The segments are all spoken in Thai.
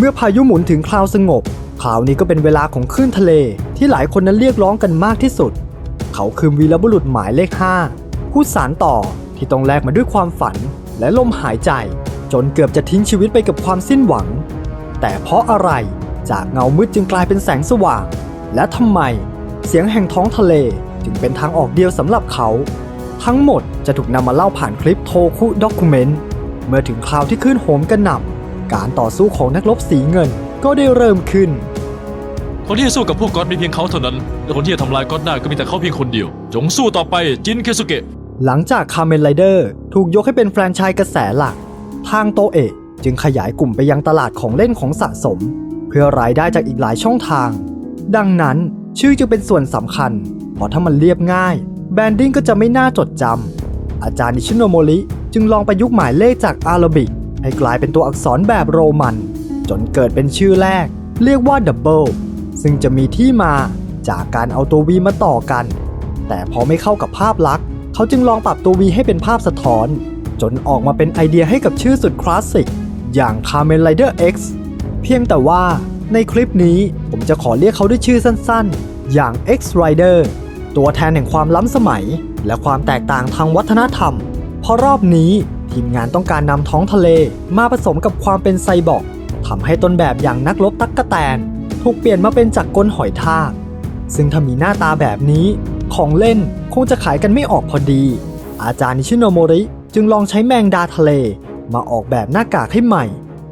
เมื่อพายุหมุนถึงคราวสงบคราวนี้ก็เป็นเวลาของคลื่นทะเลที่หลายคนนั้นเรียกร้องกันมากที่สุด เขาคือวีรบุรุษหมายเลข 5 ผู้สารต่อที่ต้องแลกมาด้วยความฝันและลมหายใจ จนเกือบจะทิ้งชีวิตไปกับความสิ้นหวัง แต่เพราะอะไรจากเงามืดจึงกลายเป็นแสงสว่าง และทำไม เสียงแห่งท้องทะเลจึงเป็นทางออกเดียวสำหรับเขา ทั้งหมดจะถูกนำมาเล่าผ่านคลิปโทคุด็อกิเมนต์เมื่อถึงคราวที่ขึ้นโหมกระหน่ำ การต่อสู้ของนักรบสีเงินก็ได้เริ่มขึ้น คนที่จะสู้กับพวกก๊อตมีเพียงเขาเท่านั้น และคนที่จะทำลายก๊อตได้ก็มีแต่เขาเพียงคนเดียว จงสู้ต่อไปจินเคสุเกะ หลังจากคา m เมนไรเดอร์ถูกยกให้เป็นแฟรนไชส์กระแสหลัก ทางโตเอะจึงขยายกลุ่มไปยังตลาดของเล่นของสะสม เพื่อรายได้จากอีกหลายช่องทาง ดังนั้นชื่อจึงเป็นส่วนสำคัญ เพราะถ้ามันเรียบง่าย แบรนดิ้งก็จะไม่น่าจดจำอาจารย์นิชิโนโมริจึงลองประยุกต์หมายเลขจากอาราบิก ให้กลายเป็นตัวอักษรแบบโรมัน จนเกิดเป็นชื่อแรก เรียกว่าดับเบิลซึ่งจะมีที่มาจากการเอาตัววีมาต่อกัน แต่พอไม่เข้ากับภาพลักษณ์ เขาจึงลองปรับตัว V ให้เป็นภาพสะท้อน จนออกมาเป็นไอเดียให้กับชื่อสุดคลาสสิก อย่าง Kamen Rider X เพียงแต่ว่าในคลิปนี้ผมจะขอเรียกเขาด้วยชื่อสั้นๆ อย่าง X Rider ตัวแทนแห่งความล้ำสมัย และความแตกต่างทางวัฒนธรรม เพราะรอบนี้ ทีมงานต้องการนำท้องทะเล มาผสมกับความเป็นไซบอร์กทำให้ต้นแบบอย่างนักรบตั๊กกะแตน ถูกเปลี่ยนมาเป็นจักรกลหอยทาก ซึ่งถ้ามีหน้าตาแบบนี้ ของเล่นคงจะขายกันไม่ออกพอดี อาจารย์นิชิโนโมริจึงลองใช้แมงดาทะเล มาออกแบบหน้ากากให้ใหม่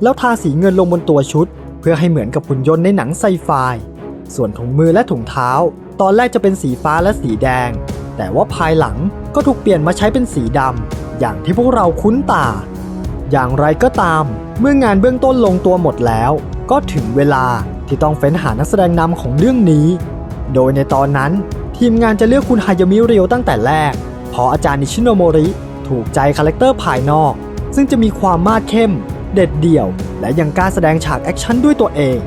แล้วทาสีเงินลงบนตัวชุด เพื่อให้เหมือนกับหุ่นยนต์ในหนังไซไฟ ส่วนถุงมือและถุงเท้า ตอนแรกจะเป็นสีฟ้าและสีแดง แต่ว่าภายหลังก็ถูกเปลี่ยนมาใช้เป็นสีดำ อย่างที่พวกเราคุ้นตา อย่างไรก็ตาม เมื่องานเบื้องต้นลงตัวหมดแล้ว ก็ถึงเวลาที่ต้องเฟ้นหานักแสดงนำของเรื่องนี้ โดยในตอนนั้น ทีมงานจะเลือกคุณฮายามิเรียวตั้งแต่แรก เพราะอาจารย์นิชิโนโมริ ถูกใจคาแรคเตอร์ภายนอก ซึ่งจะมีความมาดเข้ม เด็ดเดี่ยว และยังกล้ารแสดงฉากแอคชั่นด้วยตัวเอง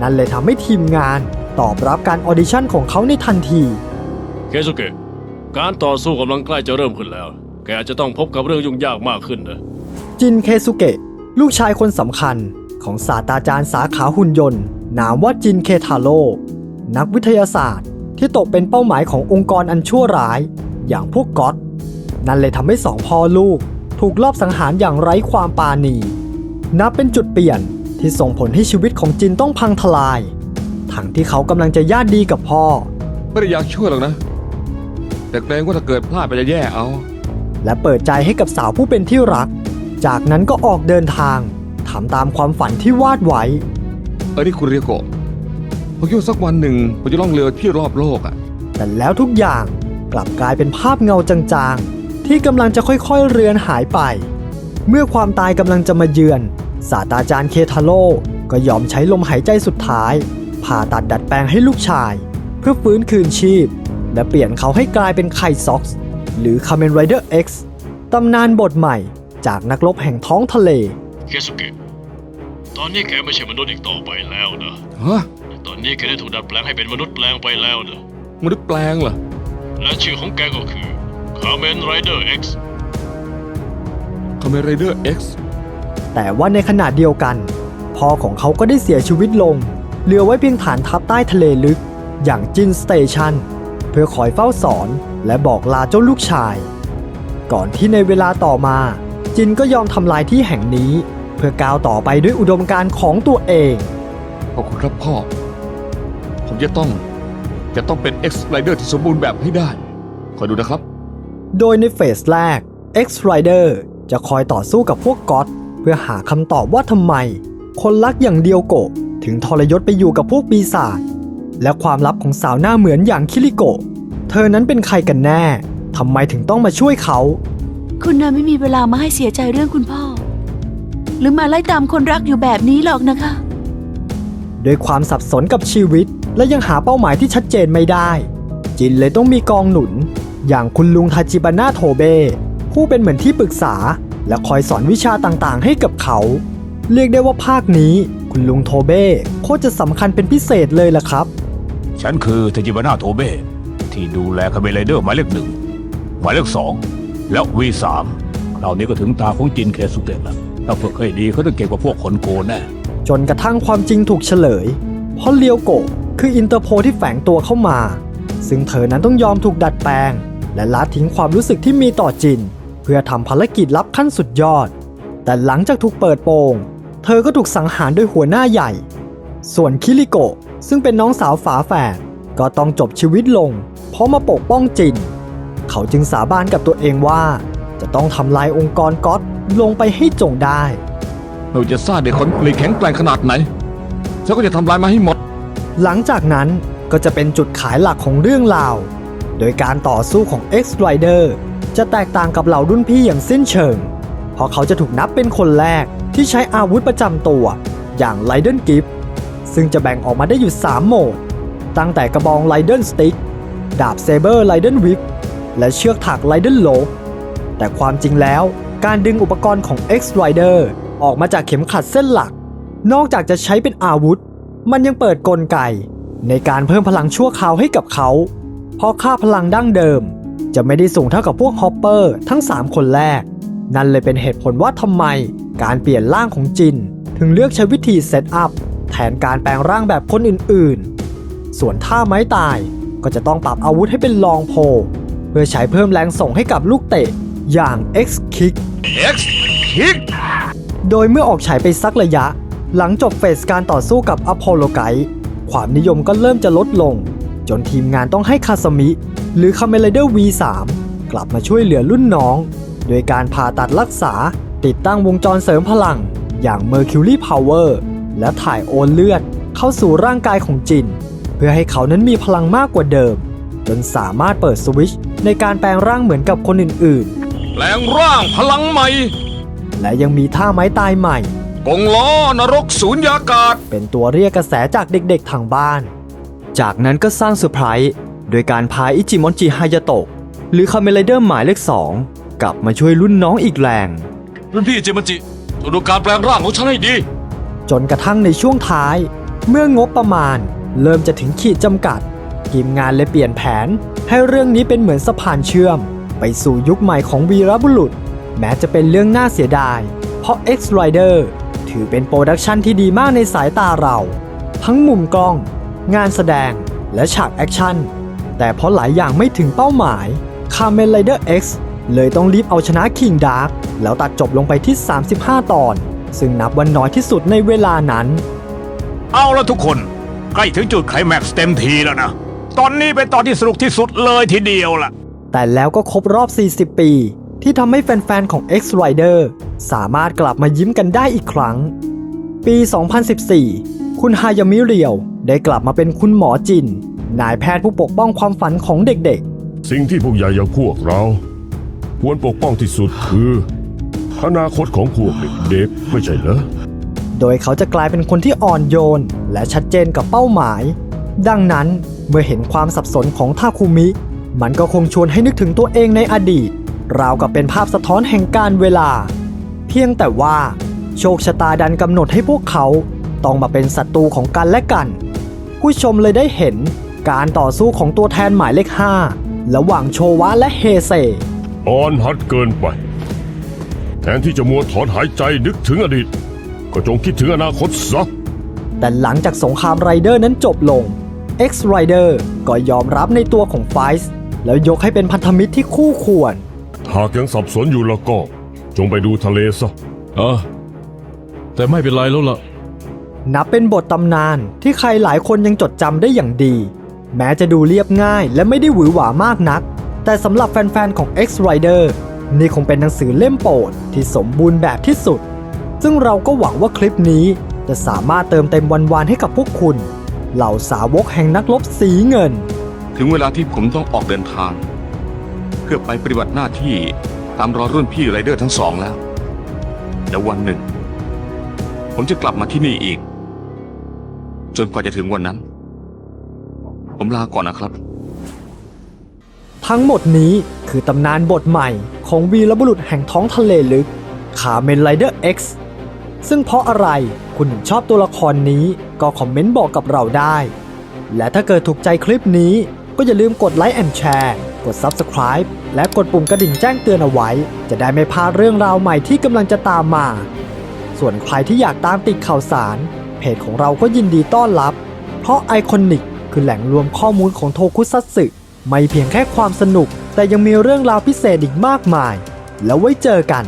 นั่นเลยทำให้ทีมงานตอบรับการออดิชั่นของเขาในทันทีเคสุเกะการต่อสู้กำลังใกล้จะเริ่มขึ้นแล้ว กอาจจะต้องพบกับเรื่องยุ่งยากมากขึ้นนะจินเคซุเกะ ลูกชายคนสำคัญของศาสตราจารย์สาขาหุ่นยนต์ นามว่าจินเคทาโร่นักวิทยาศาสตร์ที่ตกเป็นเป้าหมายขององค์กรอันชั่วร้าย อย่างพวกก๊อตนั่นเลยทำให้สองพ่อลูก ถูกลอบสังหารอย่างไร้ความปราณีนับเป็นจุดเปลี่ยนที่ส่งผลให้ชีวิตของจินต้องพังทลาย ทั้งที่เขากำลังจะญาติดีกับพ่อ ไม่ได้อยากช่วยหรอกนะ แต่เกรงว่าถ้าเกิดพลาดไปจะแย่เอา และเปิดใจให้กับสาวผู้เป็นที่รัก จากนั้นก็ออกเดินทางทำตามความฝันที่วาดไว้เออนี่คุณเรียโกะผมคิดว่าสักวันหนึ่งผมจะล่องเรือที่รอบโลกอะ แต่แล้วทุกอย่างกลับกลายเป็นภาพเงาจางๆ ที่กำลังจะค่อยๆเรือนหายไป เมื่อความตายกำลังจะมาเยือน ศาสตราจารย์เคทาโร่ก็ยอมใช้ลมหายใจสุดท้าย ผ่าตัดดัดแปลงให้ลูกชาย เพื่อฟื้นคืนชีพ และเปลี่ยนเขาให้กลายเป็นไคซ็อกซ์ หรือ Kamen Rider X ตำนานบทใหม่จากนักรบแห่งท้องทะเลเคสุเกะตอนนี้แกไม่ใช่มนุษย์อีกต่อไปแล้วนะฮะตอนนี้แกได้ถูกดัดแปลงให้เป็นมนุษย์แปลงไปแล้วนะมนุษย์แปลงเหรอ และชื่อของแกก็คือ Kamen Rider X คาเมไรเดอร์ X แต่ว่าในขณะเดียวกัน พ่อของเขาก็ได้เสียชีวิตลง เหลือไว้เพียงฐานทัพใต้ทะเลลึก อย่างจินสเตชัน เพื่อคอยเฝ้าสอนและบอกลาเจ้าลูกชาย ก่อนที่ในเวลาต่อมา จินก็ยอมทำลายที่แห่งนี้ เพื่อก้าวต่อไปด้วยอุดมการณ์ของตัวเอง ขอบคุณครับพ่อ ผมจะต้องจะต้องเป็น X Rider ที่สมบูรณ์แบบให้ได้ คอยดูนะครับ โดยในเฟสแรก X Rider จะคอยต่อสู้กับพวกก๊อตเพื่อหาคำตอบว่าทำไม คนรักอย่างเดียวโกะถึงทรยศไปอยู่กับพวกปีศาจ และความลับของสาวหน้าเหมือนอย่างคิริโกะ เธอนั้นเป็นใครกันแน่ ทำไมถึงต้องมาช่วยเขา คุณน่ะไม่มีเวลามาให้เสียใจเรื่องคุณพ่อ หรือมาไล่ตามคนรักอยู่แบบนี้หรอกนะคะด้วยความสับสนกับชีวิต และยังหาเป้าหมายที่ชัดเจนไม่ได้ จินเลยต้องมีกองหนุน อย่างคุณลุงทาจิบาน่าโทเบผู้เป็นเหมือนที่ปรึกษา และคอยสอนวิชาต่างๆ ให้กับเขา เรียกได้ว่าภาคนี้ คุณลุงโทเบโคตรจะสำคัญเป็นพิเศษเลยล่ะครับ ฉันคือเทจิบานาโทเบที่ดูแลคาเมเลเดอร์หมายเลขหนึ่งหมายเลขสองและวีสามคราวนี้ก็ถึงตาของจินเคสุเกะแล้วถ้าฝึกให้ดีเขาต้องเก่งกว่าพวกคนโกนแน่จนกระทั่งความจริงถูกเฉลย เพราะเลียวโกะคืออินเตอร์โพที่แฝงตัวเข้ามา ซึ่งเธอนั้นต้องยอมถูกดัดแปลง และละทิ้งความรู้สึกที่มีต่อจิน เพื่อทำภารกิจลับขั้นสุดยอด แต่หลังจากถูกเปิดโปง เธอก็ถูกสังหารโดยหัวหน้าใหญ่ ส่วนคิริโกะ ซึ่งเป็นน้องสาวฝาแฝดก็ต้องจบชีวิตลง เพราะมาปกป้องจิน เขาจึงสาบานกับตัวเองว่า จะต้องทำลายองค์กรก๊อตลงไปให้จงได้ไม่ว่าจะซ่าเด็กคนหรือแข็งแกร่งขนาดไหนฉันก็จะทำลายมาให้หมด หลังจากนั้นก็จะเป็นจุดขายหลักของเรื่องราว โดยการต่อสู้ของ X Rider จะแตกต่างกับเหล่ารุ่นพี่อย่างสิ้นเชิง เพราะเขาจะถูกนับเป็นคนแรกที่ใช้อาวุธประจำตัว อย่าง r i d e n Gift ซึ่งจะแบ่งออกมาได้อยู่ 3 โหมด ตั้งแต่กระบอง r i d e n Stick ดาบ Saber r i d e n Whip และเชือกถัก r i d e n Rope แต่ความจริงแล้วการดึงอุปกรณ์ของ X Rider ออกมาจากเข็มขัดเส้นหลัก นอกจากจะใช้เป็นอาวุธ มันยังเปิดกลไก ในการเพิ่มพลังชั่วคราวให้กับเขา เพราะค่าพลังดั้งเดิม จะไม่ได้สูงเท่ากับพวกฮอปเปอร์ทั้ง 3 คนแรก นั่นเลยเป็นเหตุผลว่าทำไม การเปลี่ยนร่างของจิน ถึงเลือกใช้วิธีเซตอัพ แทนการแปลงร่างแบบคนอื่นๆ ส่วนท่าไม้ตายก็จะต้องปรับอาวุธให้เป็นลองโพ เพื่อใช้เพิ่มแรงส่งให้กับลูกเตะอย่าง X Kick X คิกโดยเมื่อออกฉายไปสักระยะ หลังจบเฟสการต่อสู้กับอพอลโลไกความนิยมก็เริ่มจะลดลง จนทีมงานต้องให้คาสมิ หรือคาเม r เดอร์ V3 กลับมาช่วยเหลือรุ่นน้อง โดยการผ่าตัดรักษาติดตั้งวงจรเสริมพลังอย่าง Mercury Power และถ่ายโอนเลือดเข้าสู่ร่างกายของจิน เพื่อให้เขานั้นมีพลังมากกว่าเดิม จนสามารถเปิดสวิตชในการแปลงร่างเหมือนกับคนอื่นแปลงร่างพลังใหม่ๆและยังมีท่าไม้ตายใหม่ กงล้อนรกศูนยากาศ เป็นตัวเรียกกระแสจากเด็กๆทางบ้าน จากนั้นก็สร้างเซอร์ไพรส์โดยการพาอิจิมอนจิฮายาโตะหรือคาเม r เดอร์หมายเลขสองกลับมาช่วยรุ่นน้องอีกแรง รุ่นพี่เจมันจิตรวจดูการแปลงร่างของฉันให้ดี จนกระทั่งในช่วงท้าย เมื่องบประมาณ เริ่มจะถึงขีดจำกัด ทีมงานเลยเปลี่ยนแผน ให้เรื่องนี้เป็นเหมือนสะพานเชื่อม ไปสู่ยุคใหม่ของวีรบุรุษ แม้จะเป็นเรื่องน่าเสียดาย เพราะ X Rider ถือเป็นโปรดักชันที่ดีมากในสายตาเรา ทั้งมุมกล้อง งานแสดงและฉากแอคชั่น แต่เพราะหลายอย่างไม่ถึงเป้าหมาย Kamen Rider X เลยต้องรีบเอาชนะ King Dark แล้วตัดจบลงไปที่ 35 ตอน ซึ่งนับวันน้อยที่สุดในเวลานั้น เอาละทุกคนใกล้ถึงจุดไคลแม็กซ์เต็มทีแล้วนะ ตอนนี้เป็นตอนที่สนุกที่สุดเลยทีเดียวล่ะ แต่แล้วก็ครบรอบ 40 ปี ที่ทำให้แฟนๆ ของ X Rider สามารถกลับมายิ้มกันได้อีกครั้ง ปี 2014 คุณฮายามิเรียวได้กลับมาเป็นคุณหมอจิน นายแพทย์ผู้ปกป้องความฝันของเด็กสิ่งที่พวกใหญ่อย่างพวกเรา ควรปกป้องที่สุดคือ อนาคตของพวกเด็กๆไม่ใช่เหรอๆโดยเขาจะกลายเป็นคนที่อ่อนโยน และชัดเจนกับเป้าหมาย ดังนั้นเมื่อเห็นความสับสนของทาคุมิ มันก็คงชวนให้นึกถึงตัวเองในอดีต ราวกับเป็นภาพสะท้อนแห่งการเวลา เพียงแต่ว่า โชคชะตาดันกำหนดให้พวกเขาต้องมาเป็นศัตรูของกันและกัน ผู้ชมเลยได้เห็นการต่อสู้ของตัวแทนหมายเลข 5 ระหว่างโชวะและเฮเซ อ่อนหัดเกินไป แทนที่จะมัวถอนหายใจนึกถึงอดีต ก็จงคิดถึงอนาคตซะ แต่หลังจากสงครามไรเดอร์นั้นจบลง X Rider ก็ยอมรับในตัวของไฟส์แล้วยกให้เป็นพันธมิตรที่คู่ควร หากยังสับสนอยู่แล้วก็ จงไปดูทะเลซะเออแต่ไม่เป็นไรแล้วล่ะ นับเป็นบทตำนานที่ใครหลายคนยังจดจำได้อย่างดี แม้จะดูเรียบง่ายและไม่ได้หวือหวามากนัก แต่สำหรับแฟนๆของ X Rider นี่คงเป็นหนังสือเล่มโปรดที่สมบูรณ์แบบที่สุด ซึ่งเราก็หวังว่าคลิปนี้จะสามารถเติมเต็มวันวานให้กับพวกคุณ เหล่าสาวกแห่งนักรบสีเงิน ถึงเวลาที่ผมต้องออกเดินทาง เพื่อไปปฏิบัติหน้าที่ตามรอรุ่นพี่ไรเดอร์ทั้งสองแล้ว แล้ววันหนึ่ง ผมจะกลับมาที่นี่อีก จนกว่าจะถึงวันนั้น ผมลาก่อนนะครับ ทั้งหมดนี้คือตำนานบทใหม่ของวีรบุรุษแห่งท้องทะเลลึกคาเมนไรเดอร์ X ซึ่งเพราะอะไรคุณถึงชอบตัวละครนี้ก็คอมเมนต์บอกกับเราได้ และถ้าเกิดถูกใจคลิปนี้ก็อย่าลืมกดไลค์แอนแชร์กด Subscribe และกดปุ่มกระดิ่งแจ้งเตือนเอาไว้ จะได้ไม่พลาดเรื่องราวใหม่ที่กำลังจะตามมา ส่วนใครที่อยากตามติดข่าวสาร เพจของเราก็ยินดีต้อนรับ เพราะไอคอนิกคือแหล่งรวมข้อมูลของโทคุซัตสึ ไม่เพียงแค่ความสนุก แต่ยังมีเรื่องราวพิเศษอีกมากมาย แล้วไว้เจอกัน